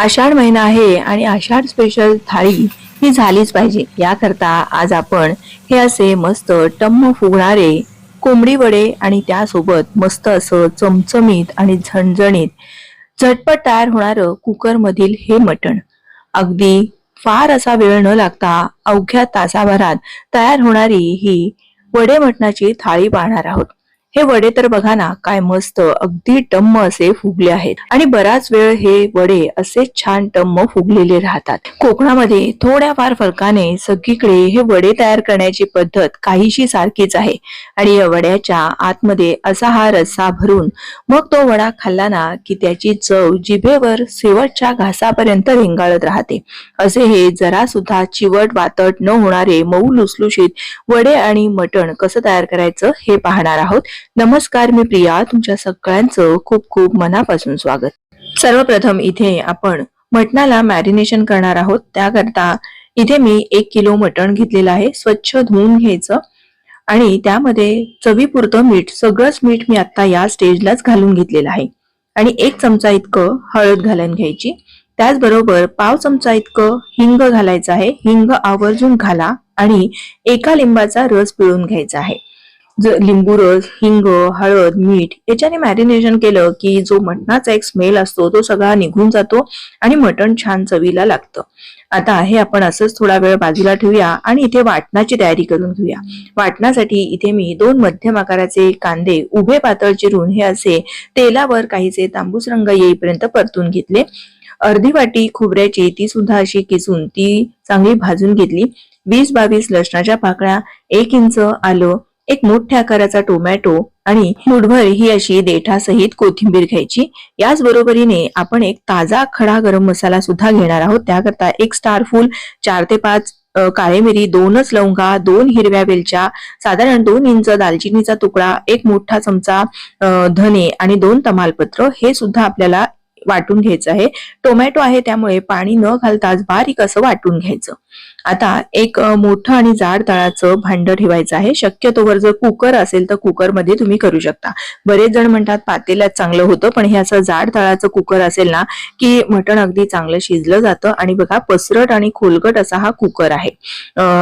आषाढ महिना आहे आणि आषाढ स्पेशल थाळी ही झालीच पाहिजे. याकरता आज आपण हे असे मस्त टम्म फुगणारे कोंबडी वडे आणि त्यासोबत मस्त असं चमचमीत आणि झणझणीत झटपट तयार होणारं कुकरमधील हे मटण. अगदी फार असा वेळ न लागता अवघ्या तासाभरात तयार होणारी ही वडे मटणाची थाळी पाहणार आहोत. हे वडे तर बघा ना काय मस्त अगदी टम्म असे फुगले आहेत. आणि बराच वेळ हे वडे असे छान टम्म फुगलेले राहतात. कोकणामध्ये थोड्याफार फरकाने सगळीकडे हे वडे तयार करण्याची पद्धत काहीशी सारखीच आहे. आणि या वड्याच्या आतमध्ये असा हा रस्सा भरून मग तो वडा खाल्ला ना की त्याची चव जिभेवर शेवटच्या घासापर्यंत रेंगाळत राहते. असे हे जरा सुद्धा चिवट वातट न होणारे मऊ लुसलुशीत वडे आणि मटण कसं तयार करायचं हे पाहणार आहोत. नमस्कार मी प्रिया. तुमच्या सगळ्यांचं खूप खूप मनापासून स्वागत. सर्वप्रथम इथे आपण मटणाला मॅरिनेशन करणार आहोत. त्याकरता इथे मी एक किलो मटण घेतलेलं आहे. स्वच्छ धुवून घ्यायचं आणि त्यामध्ये चवीपुरतं मीठ सगळंच मीठ मी आता या स्टेजलाच घालून घेतलेलं आहे. आणि एक चमचा इतकं हळद घालून घ्यायची. त्याचबरोबर पाव चमचा इतकं हिंग घालायचं आहे. हिंग आवर्जून घाला आणि एका लिंबाचा रस पिळून घ्यायचा आहे. लिंबू रस हिंग हळद मीठ याच्याने मॅरिनेशन केलं की जो मटणाचा एक स्मेल असतो तो सगळा निघून जातो आणि मटण छान चवीला लागतं. आता हे आपण असंच थोडा वेळ बाजूला ठेवूया आणि इथे वाटणाची तयारी करून घेऊया. वाटणासाठी इथे मी दोन मध्यम आकाराचे कांदे उभे पातळ चिरून हे असे तेलावर काहीसे तांबूस रंग येईपर्यंत परतून घेतले. अर्धी वाटी खोबऱ्याची ती सुद्धा अशी किसून ती चांगली भाजून घेतली. वीस बावीस लसणाच्या पाकळ्या एक इंच आलं एक मोठ्या आकाराचा टोमॅटो आणि मुठभर ही अशी देठासहित कोथिंबीर घ्यायची. याच बरोबरीने आपण एक ताजा खडा गरम मसाला सुद्धा घेणार आहोत. त्याकरता एक स्टार फुल चार ते पाच काळे मिरी दोनच लवंगा दोन हिरव्या वेलच्या साधारण दोन इंच दालचिनीचा तुकडा एक मोठा चमचा धने आणि दोन तमालपत्र हे सुद्धा आपल्याला वाटून घ्यायचं आहे. टोमॅटो आहे त्यामुळे पाणी न घालताच बारीक असं वाटून घ्यायचं. आता एक मोठं आणि जाड तळाचं भांड ठेवायचं आहे. शक्यतोवर जर कुकर असेल तर कुकरमध्ये तुम्ही करू शकता. बरेच जण म्हणतात पातेल्यात चांगलं होतं पण हे असं जाड तळाचं कुकर असेल ना की मटण अगदी चांगलं शिजलं जातं. आणि बघा पसरट आणि खोलगट असा हा कुकर आहे.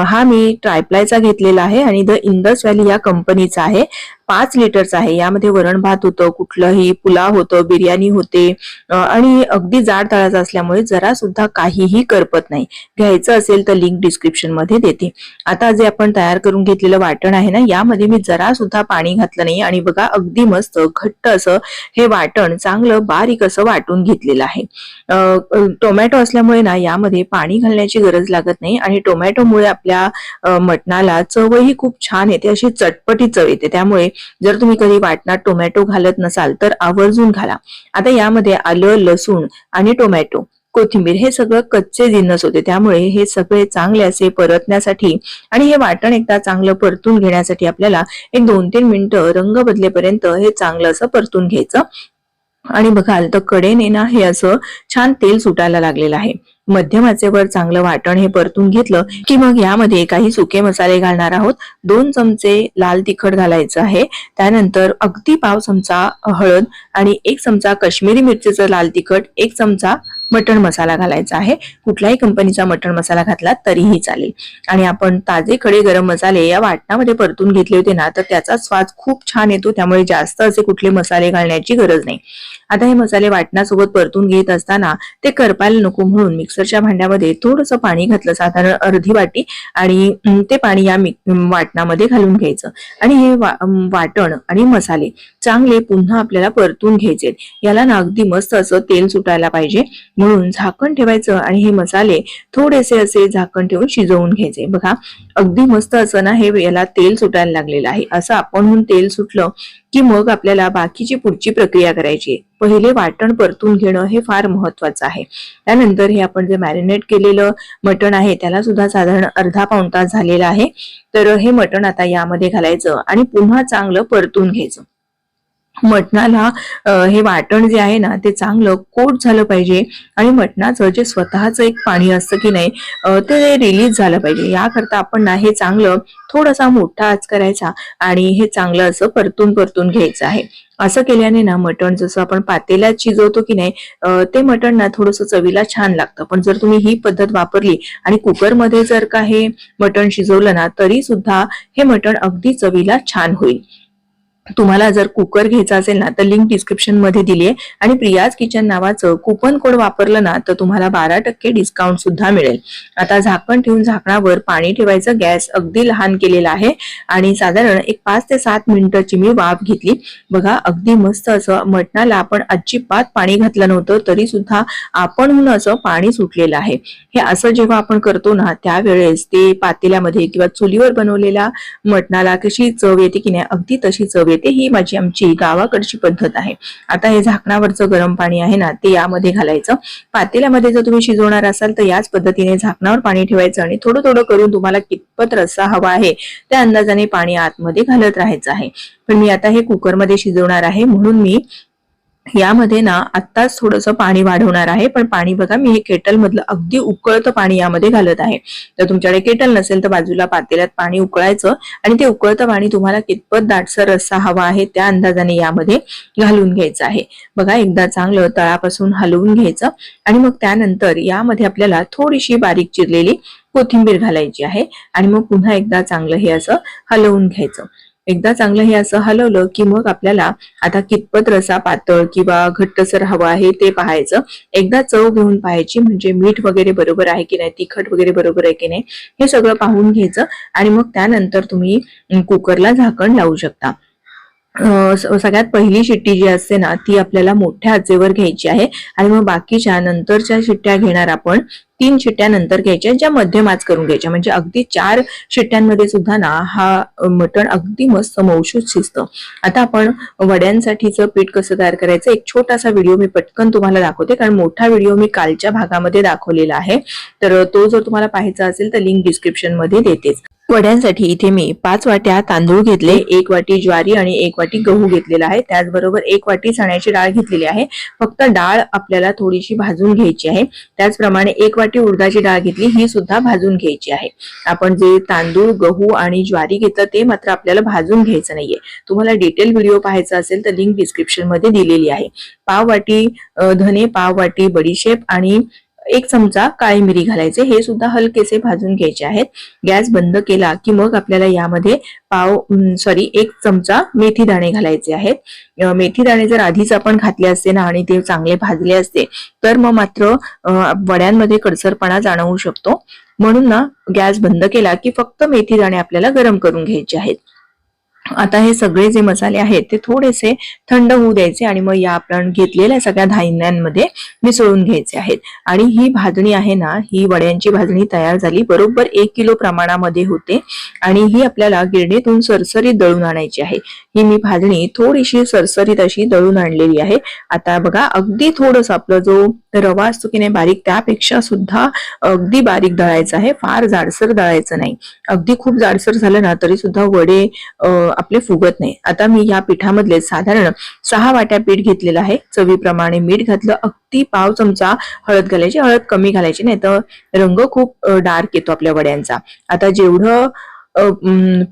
हा मी ट्रायप्लायचा घेतलेला आहे आणि द इंडस व्हॅली या कंपनीचा आहे. पाच लिटरचा आहे. यामध्ये वरण भात होतं कुठलंही पुलाव होतं बिर्याणी होते. आणि अगदी जाड तळाचं असल्यामुळे जरा सुद्धा काहीही करपत नाही. घ्यायचं असेल तर लिंक डिस्क्रिप्शनमध्ये देते. आता जे आपण तयार करून घेतलेलं वाटण आहे ना यामध्ये मी जरा सुद्धा पाणी घातलं नाही आणि बघा अगदी मस्त घट्ट असं हे वाटण चांगलं बारीक असं वाटून घेतलेलं आहे. टोमॅटो असल्यामुळे ना यामध्ये पाणी घालण्याची गरज लागत नाही आणि टोमॅटोमुळे आपल्या मटणाला चवही खूप छान येते अशी चटपटी चव येते. त्यामुळे जर तुम्ही कधी वाटणात टोमॅटो घालत नसाल तर आवर्जून घाला. आता यामध्ये आलं लसूण आणि टोमॅटो कोथिंबीर. हे सगळं कच्चे जिन्नस होते. त्यामुळे हे सगळे चांगले असे परतण्यासाठी आणि हे वाटण एकदा चांगलं परतून घेण्यासाठी आपल्याला एक दोन तीन मिनिटं रंग बदलेपर्यंत हे चांगलं असं परतून घ्यायचं. आणि बघाल तर कडेने ना हे असं छान तेल सुटायला लागलेलं आहे. मध्यमाचेवर चांगलं वाटण हे परतून घेतलं की मग यामध्ये काही सुके मसाले घालणार आहोत. दोन चमचे लाल तिखट घालायचं आहे. त्यानंतर अगदी पाव चमचा हळद आणि एक चमचा काश्मीरी मिरचीचं लाल तिखट एक चमचा मटण मसाला घालायचा आहे. कुठल्याही कंपनीचा मटण मसाला घातला तरीही चालेल. आणि आपण ताजे खडे गरम मसाले या वाटणामध्ये परतून घेतले होते ना तर त्याचा स्वाद खूप छान येतो. त्यामुळे जास्त असे कुठले मसाले घालण्याची गरज नाही. आता हे मसाले वाटणासोबत परतून घेत असताना ते करपायला नको म्हणून मिक्सरच्या भांड्यामध्ये थोडंसं पाणी घातलं. साधारण अर्धी वाटी आणि ते पाणी या वाटणामध्ये घालून घ्यायचं. आणि हे वाटण आणि मसाले चांगले पुन्हा आपल्याला परतून घ्यायचे. याला ना अगदी मस्त असं तेल सुटायला पाहिजे. म्हणून झाकण ठेवायचं आणि हे मसाले थोडेसे असे झाकण ठेवून शिजवून घ्यायचे. बघा अगदी मस्त असं ना हे याला तेल सुटायला लागलेलं आहे. असं आपण तेल सुटलं की मग आपल्याला बाकीची पुढची प्रक्रिया करायची आहे. पहिले वाटण परतून घेणं हे फार महत्वाचं आहे. त्यानंतर हे आपण जे मॅरिनेट केलेलं मटण आहे त्याला सुद्धा साधारण अर्धा पाऊण तास झालेला आहे. तर हे मटण आता यामध्ये घालायचं आणि पुन्हा चांगलं परतून घ्यायचं. मटणाला हे वाटण जे आहे ना ते चांगलं कोट झालं पाहिजे आणि मटणाचं जे स्वतःचं एक पाणी असतं की नाही ते रिलीज झालं पाहिजे. याकरता आपण ना हे चांगलं थोडासा मोठा आच करायचा आणि हे चांगलं असं परतून परतून घ्यायचं आहे. असं केल्याने ना मटण जसं आपण पातेल्यात शिजवतो की नाही ते मटण ना थोडंसं चवीला छान लागतं. पण जर तुम्ही ही पद्धत वापरली आणि कुकरमध्ये जर का हे मटण शिजवलं ना तरी सुद्धा हे मटण अगदी चवीला छान होईल. तुम्हाला जर कुकर घ्यायचा असेल ना तर लिंक डिस्क्रिप्शनमध्ये दिली आहे. आणि प्रियाज किचन नावाचं कुपन कोड वापरलं ना तर तुम्हाला बारा टक्के डिस्काउंट सुद्धा मिळेल. आता झाकण ठेवून झाकणावर पाणी ठेवायचं. गॅस अगदी लहान केलेला आहे. आणि साधारण एक पाच ते सात मिनिटाची मी वाफ घेतली. बघा अगदी मस्त असं मटणाला आपण अजिबात पाणी घातलं नव्हतं तरी सुद्धा आपण असं पाणी सुटलेलं आहे. हे असं जेव्हा आपण करतो ना त्यावेळेस ते पातेल्यामध्ये किंवा चुलीवर बनवलेल्या मटणाला कशी चव येते की नाही अगदी तशी चव येते. ही माझी आमची गावाकडची पद्धत आहे. आता हे झाकणावरचं गरम पाणी आहे ना ते यामध्ये घालायचं. पातेल्यामध्ये जर तुम्ही शिजवणार असाल तर याच पद्धतीने झाकणावर पाणी ठेवायचं आणि थोडं थोडं करून तुम्हाला कितपत रस्सा हवा आहे त्या अंदाजाने पाणी आतमध्ये घालत राहायचं आहे. पण मी आता हे कुकरमध्ये शिजवणार आहे म्हणून मी यामध्ये ना आत्ताच थोडंसं पाणी वाढवणार आहे. पण पाणी बघा मी हे केटल मधलं अगदी उकळतं पाणी यामध्ये घालत आहे. तर तुमच्याकडे केटल नसेल तर बाजूला पातेल्यात पाणी उकळायचं आणि ते उकळतं पाणी तुम्हाला कितपत दाटसर रस्सा हवा आहे त्या अंदाजाने यामध्ये घालून घ्यायचं आहे. बघा एकदा चांगलं तळापासून हलवून घ्यायचं आणि मग त्यानंतर यामध्ये आपल्याला थोडीशी बारीक चिरलेली कोथिंबीर घालायची आहे आणि मग पुन्हा एकदा चांगलं हे असं हलवून घ्यायचं. एकदा चांगलं हे असं हलवलं की मग आपल्याला आता कितपत रसा पातळ किंवा घट्टसर हवा आहे ते पाहायचं. एकदा चव घेऊन पाहायची म्हणजे मीठ वगैरे बरोबर आहे की नाही तिखट वगैरे बरोबर आहे की नाही हे सगळं पाहून घ्यायचं आणि मग त्यानंतर तुम्ही कुकरला झाकण लावू शकता. सगळ्यात पहिली शिट्टी जी असते ना ती आपल्याला मोठ्या आचेवर घ्यायची आहे आणि मग बाकीच्या नंतरच्या शिट्ट्या घेणार आपण तीन शिट्ट्या नंतर घ्यायच्या ज्या मध्यमाच करून घ्यायच्या. म्हणजे अगदी चार शिट्ट्यांमध्ये सुद्धा ना हा मटण अगदी मस्त मौशूत शिजतं. आता आपण वड्यांसाठीचं पीठ कसं तयार करायचं एक छोटासा व्हिडिओ मी पटकन तुम्हाला दाखवते कारण मोठा व्हिडिओ मी कालच्या भागामध्ये दाखवलेला आहे. तर तो जर तुम्हाला पाहायचा असेल तर लिंक डिस्क्रिप्शनमध्ये देतेच. वड्यांसाठी इथे मी पाच वाट्या तांदूळ घेतले एक वाटी ज्वारी आणि एक वाटी गहू घेतलेला आहे. त्याचबरोबर एक वाटी चण्याची डाळ घेतलेली आहे. फक्त डाळ आपल्याला थोडीशी भाजून घ्यायची आहे. त्याचप्रमाणे एक वाटी उडदाची डाळ घेतली ही सुद्धा भाजून घ्यायची आहे. आपण जे तांदूळ गहू आणि ज्वारी घेतलं ते मात्र आपल्याला भाजून घ्यायचं नाहीये. तुम्हाला डिटेल व्हिडिओ पाहायचा असेल तर लिंक डिस्क्रिप्शनमध्ये दिलेली आहे. पाव वाटी धने पाव वाटी बडीशेप आणि एक चमचा काळी मिरी घालायचे. हे सुद्धा हलकेसे भाजून घ्यायचे आहेत. गॅस बंद केला की मग आपल्याला यामध्ये पाव सॉरी एक चमचा मेथी दाणे घालायचे आहेत. मेथी दाणे जर आधीच आपण घातले असते ना आणि ते चांगले भाजले असते तर मग मात्र वड्यांमध्ये कडसरपणा जाणवू शकतो. म्हणून ना गॅस बंद केला की फक्त मेथी दाणे आपल्याला गरम करून घ्यायचे आहेत. आता हे सगळे जे मसाले आहेत ते थोडेसे थंड होऊ द्यायचे आणि मग या आपण घेतलेल्या सगळ्या धान्यांमध्ये मिसळून घ्यायचे आहेत. आणि ही भाजणी आहे ना ही वड्यांची भाजणी तयार झाली. बरोबर एक किलो प्रमाणामध्ये होते. आणि ही आपल्याला गिरणीतून सरसरीत दळून आणायची आहे. ही मी भाजणी थोडीशी सरसरीत अशी दळून आणलेली आहे. आता बघा अगदी थोडस आपलं जो रवा असतो की नाही बारीक त्यापेक्षा सुद्धा अगदी बारीक दळायचं आहे. फार जाडसर दळायचं नाही. अगदी खूप जाडसर झालं ना तरी सुद्धा वडे आपले फुगत नाही. आता मी या पिठामधले साधारण सहा वाट्या पीठ घेतलेलं आहे. चवीप्रमाणे मीठ घातलं अगदी पाव चमचा हळद घालायची. हळद कमी घालायची नाही तर रंग खूप डार्क येतो आपल्या वड्यांचा. आता जेवढं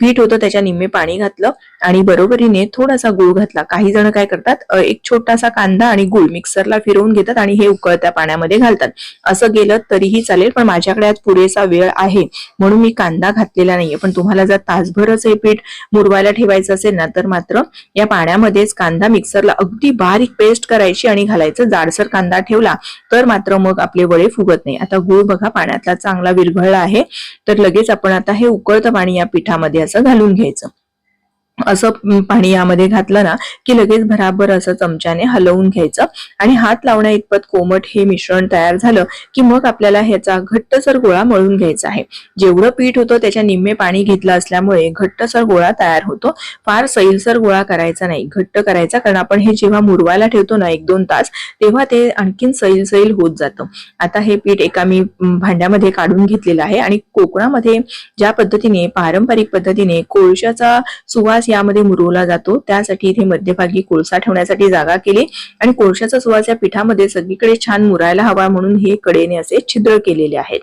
पीठ होतं त्याच्या निम्मे पाणी घातलं. आणि बरोबरीने थोडासा गुळ घातला. काही जण काय करतात एक छोटासा कांदा आणि गुळ मिक्सरला फिरवून घेतात आणि हे उकळत्या पाण्यामध्ये घालतात. असं गेलं तरीही चालेल पण माझ्याकडे आज पुरेसा वेळ आहे. म्हणून मी कांदा घातलेला नाहीये. पण तुम्हाला जर तासभरच हे पीठ मुरवायला ठेवायचं असेल ना तर मात्र या पाण्यामध्येच कांदा मिक्सरला अगदी बारीक पेस्ट करायची आणि घालायचं. जाडसर कांदा ठेवला तर मात्र मग आपले वडे फुगत नाही. आता गुळ बघा पाण्यातला चांगला विरघळला आहे. तर लगेच आपण आता हे उकळतं पाणी या पिठामध्ये असं घालून घ्यायचं. असं पाणी यामध्ये घातलं ना की लगेच भराभर असं चमच्याने हलवून घ्यायचं. आणि हात लावण्या इतपत कोमट हे मिश्रण तयार झालं की मग आपल्याला ह्याचा घट्टसर गोळा मळून घ्यायचा आहे. जेवढं पीठ होतं त्याच्या निम्मे पाणी घेतलं असल्यामुळे घट्टसर गोळा तयार होतो. फार सैलसर गोळा करायचा नाही घट्ट करायचा कारण आपण हे जेव्हा मुरवायला ठेवतो ना एक दोन तास तेव्हा ते आणखीन सैल सैल होत जातं. आता हे पीठ एका मी भांड्यामध्ये काढून घेतलेलं आहे आणि कोकणामध्ये ज्या पद्धतीने पारंपरिक पद्धतीने कोळशाचा सुवास सुवास यामध्ये मुरवला जातो. त्यासाठी इथे मध्यभागी कोळसा ठेवण्यासाठी जागा केली आणि कोळशाचा सुवास या पिठामध्ये सगळीकडे छान मुरायला हवा म्हणून हे कडेने असे छिद्र केलेले आहेत.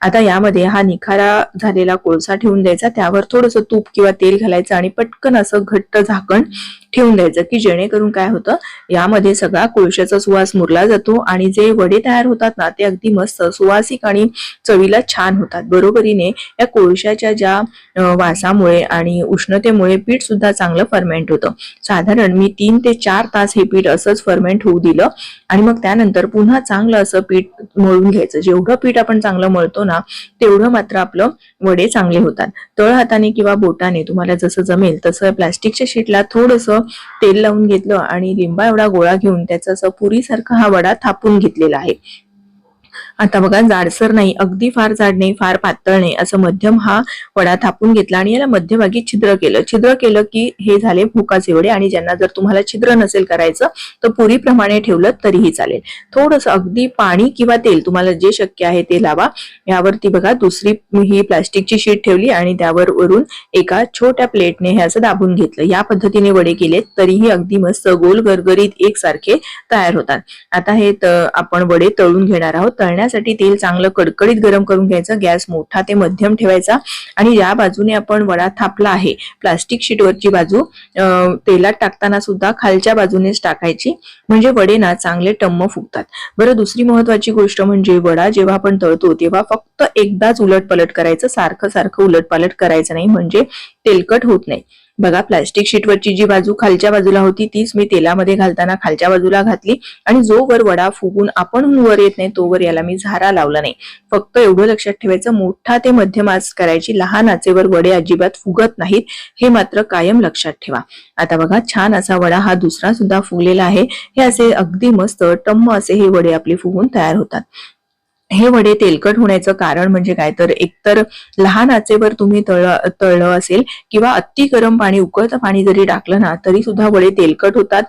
आता यामध्ये हा निखारा झालेला कोळसा ठेवून द्यायचा. त्यावर थोडंसं तूप किंवा तेल घालायचं आणि पटकन असं घट्ट झाकण ठेवून द्यायचं की जेणेकरून काय होतं यामध्ये सगळा कोळशाचा सुवास मुरला जातो आणि जे वडे तयार होतात ना ते अगदी मस्त सुवासिक आणि चवीला छान होतात. बरोबरीने या कोळशाच्या ज्या वासामुळे आणि उष्णतेमुळे पीठ सुद्धा चांगलं फर्मेंट होतं. साधारण मी तीन ते चार तास हे पीठ असंच फर्मेंट होऊ दिलं आणि मग त्यानंतर पुन्हा चांगलं असं पीठ मळून घ्यायचं. जेवढं पीठ आपण चांगलं मळतो ना तेवढं मात्र आपलं वडे चांगले होतात. तळ हाताने किंवा बोटाने तुम्हाला जसं जमेल तसं प्लास्टिकच्या शीटला थोडंसं तेल लावून घेतलं आणि लिंबा एवढा गोळा घेऊन त्याचा असं पुरीसारखा हा वडा थापून घेतलेला आहे. आता बघा जाडसर नाही अगदी फार जाड नाही फार पातळ नाही असं मध्यम हा वडा थापून घेतला आणि याला मध्यभागी छिद्र केलं. छिद्र केलं की हे झाले भुकाचे वडे आणि ज्यांना जर तुम्हाला छिद्र नसेल करायचं तर पुरीप्रमाणे ठेवलं तरीही चालेल. थोडंसं अगदी पाणी किंवा तेल तुम्हाला जे शक्य आहे ते लावा. यावरती बघा दुसरी ही प्लास्टिकची शीट ठेवली आणि त्यावर वरून एका छोट्या प्लेटने हे असं दाबून घेतलं. या पद्धतीने वडे केले तरीही अगदी मस्त गोल गरगरीत एकसारखे तयार होतात. आता हे त- आपण वडे तळून घेणार आहोत. करण्यासाठी तेल चांगलं कडकडीत गरम करून घ्यायचं गॅस मोठा ते मध्यम ठेवायचा आणि या बाजूने आपण वडा थापला आहे. प्लास्टिक शीटवरची बाजू तेलात टाकताना सुद्धा खालच्या बाजूनेच टाकायची. म्हणजे वडे ना चांगले टम्म फुगतात. बरं दुसरी महत्वाची गोष्ट म्हणजे वडा जेव्हा आपण तळतो तेव्हा फक्त एकदाच उलट पलट करायचं सारखं सारखं उलट पालट करायचं नाही. म्हणजे तेलकट होत नाही. बघा प्लास्टिक शीटवरची जी बाजू खालच्या बाजूला होती तीच मी तेलामध्ये घालताना खालच्या बाजूला घातली आणि जो वर वडा फुगून आपण वर येत नाही तो वर याला मी झारा लावला नाही. फक्त एवढं लक्षात ठेवायचं मोठा ते मध्यम आच करायची लहान आचेवर वडे अजिबात फुगत नाहीत हे मात्र कायम लक्षात ठेवा. आता बघा छान असा वडा हा दुसरा सुद्धा फुगलेला आहे. हे असे अगदी मस्त टम्म असे हे वडे आपले फुगून तयार होतात. हे वडे तेलकट होण्याचं कारण म्हणजे काय? तर एकतर लहान आचेवर तुम्ही तळ तळलं असेल किंवा अति गरम पाणी उकळतं पाणी जरी टाकलं ना तरी सुद्धा वडे तेलकट होतात.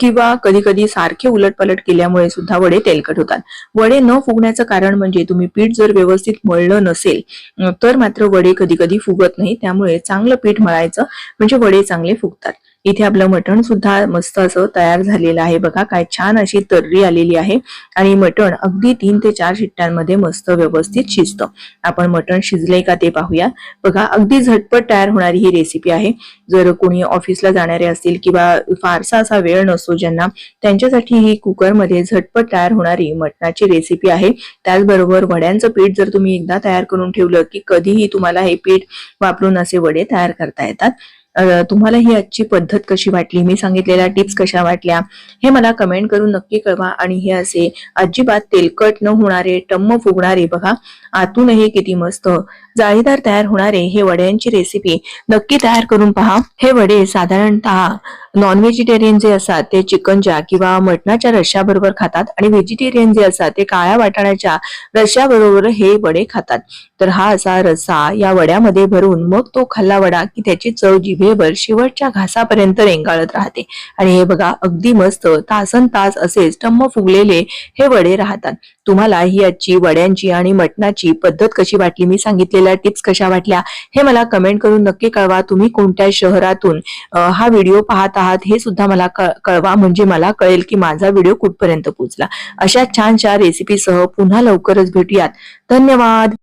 किंवा कधी कधी सारखे उलटपलट केल्यामुळे सुद्धा वडे तेलकट होतात. वडे न फुगण्याचं कारण म्हणजे तुम्ही पीठ जर व्यवस्थित मळलं नसेल तर मात्र वडे कधी कधी फुगत नाही. त्यामुळे चांगलं पीठ मळायचं म्हणजे वडे चांगले फुगतात. इथे आपलं मटण सुद्धा मस्त असं तयार झालेलं आहे बघा. काय छान अशी तर्री आलेली आहे. आणि मटण अगदी तीन ते चार शिट्ट्यांमध्ये मस्त व्यवस्थित शिजतं. आपण मटण शिजलंय का ते पाहूया. बघा अगदी झटपट तयार होणारी ही रेसिपी आहे. जर कोणी ऑफिसला जाणारे असतील किंवा फारसा असा वेळ नसतो ज्यांना त्यांच्यासाठी ही कुकरमध्ये झटपट तयार होणारी मटणाची रेसिपी आहे. त्याचबरोबर वड्यांचं पीठ जर तुम्ही एकदा तयार करून ठेवलं की कधीही तुम्हाला हे पीठ वापरून असे वडे तयार करता येतात. तुम्हाला ही आजची पद्धत कशी वाटली? मी सांगितलेल्या टिप्स कशा वाटल्या? हे मला कमेंट करून नक्की कळवा आणि हे असे अजिबात तेलकट न होणारे टम्म फुगणारे बघा. आतूनही किती मस्त. जाळीदार तयार होणारे हे वड्यांची रेसिपी नक्की तयार करून पहा. हे वडे साधारणतः नॉन व्हेजिटेरियन जे असतात ते चिकनच्या किंवा मटणाच्या रश्याबरोबर खातात आणि व्हेजिटेरियन जे असतात ते काळ्या वाटाण्याच्या रश्याबरोबर हे वडे खातात. तर हा असा रस्सा या वड्यामध्ये भरून मग तो खाल्ला वडा की त्याची चव जिभेवर शेवटच्या घासापर्यंत रेंगाळत राहते. आणि हे बघा अगदी मस्त तासन तास असेच टम्म फुगलेले हे वडे राहतात. तुम्हाला ही आजची वड्यांची आणि मटणाची पद्धत कशी वाटली? मी सांगितलेल्या टिप्स कशा वाटल्या? हे मला कमेंट करून नक्की कळवा. तुम्ही कोणत्या शहरातून हा व्हिडिओ पाहत आहात हे सुद्धा मला कळवा. म्हणजे मला कळेल की माझा व्हिडिओ कुठपर्यंत पोहोचला. अशा छानशा रेसिपीसह पुन्हा लवकरच भेटूयात. धन्यवाद!